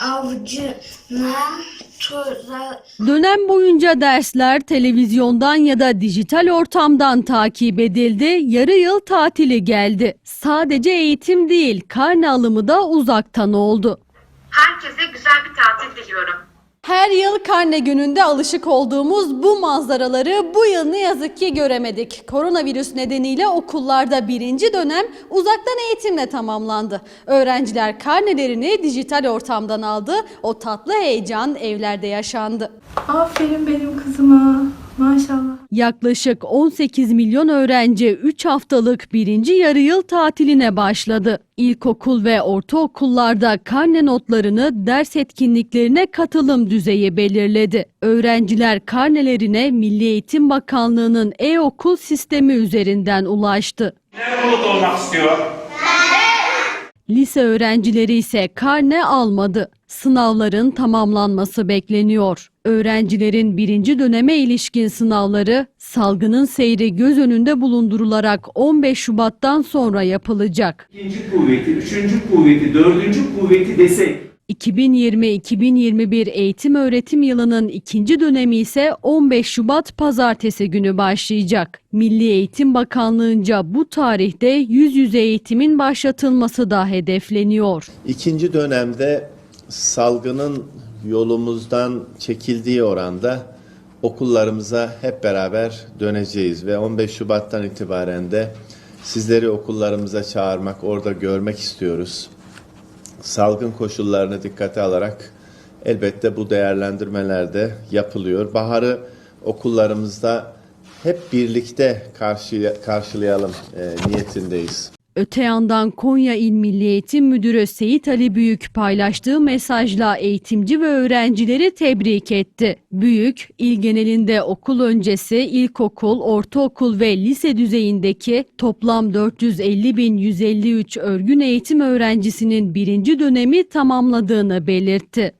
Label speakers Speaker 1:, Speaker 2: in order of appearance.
Speaker 1: avcına
Speaker 2: Dönem boyunca dersler televizyondan ya da dijital ortamdan takip edildi. Yarı yıl tatili geldi. Sadece eğitim değil, karne alımı da uzaktan oldu.
Speaker 3: Herkese güzel bir tatil diliyorum.
Speaker 2: Her yıl karne gününde alışık olduğumuz bu manzaraları bu yıl ne yazık ki göremedik. Koronavirüs nedeniyle okullarda birinci dönem uzaktan eğitimle tamamlandı. Öğrenciler karnelerini dijital ortamdan aldı. O tatlı heyecan evlerde yaşandı.
Speaker 4: Aferin benim kızıma. Maşallah.
Speaker 2: Yaklaşık 18 milyon öğrenci 3 haftalık birinci yarı yıl tatiline başladı. İlkokul ve ortaokullarda karne notlarını ders etkinliklerine katılım düzeyi belirledi. Öğrenciler karnelerine Milli Eğitim Bakanlığı'nın e-okul sistemi üzerinden ulaştı.
Speaker 5: Ne bulut olmak istiyor?
Speaker 2: Lise öğrencileri ise karne almadı. Sınavların tamamlanması bekleniyor. Öğrencilerin birinci döneme ilişkin sınavları salgının seyri göz önünde bulundurularak 15 Şubat'tan sonra yapılacak.
Speaker 6: İkinci kuvveti, üçüncü kuvveti, dördüncü kuvveti desek
Speaker 2: 2020-2021 eğitim öğretim yılının ikinci dönemi ise 15 Şubat pazartesi günü başlayacak. Milli Eğitim Bakanlığı'nca bu tarihte yüz yüze eğitimin başlatılması da hedefleniyor.
Speaker 7: İkinci dönemde salgının yolumuzdan çekildiği oranda okullarımıza hep beraber döneceğiz ve 15 Şubat'tan itibaren de sizleri okullarımıza çağırmak, orada görmek istiyoruz. Salgın koşullarını dikkate alarak elbette bu değerlendirmeler de yapılıyor. Baharı okullarımızda hep birlikte karşı, karşılayalım e, niyetindeyiz.
Speaker 2: Öte yandan Konya İl Milli Eğitim Müdürü Seyit Ali Büyük paylaştığı mesajla eğitimci ve öğrencileri tebrik etti. Büyük, il genelinde okul öncesi, ilkokul, ortaokul ve lise düzeyindeki toplam 450.153 örgün eğitim öğrencisinin birinci dönemi tamamladığını belirtti.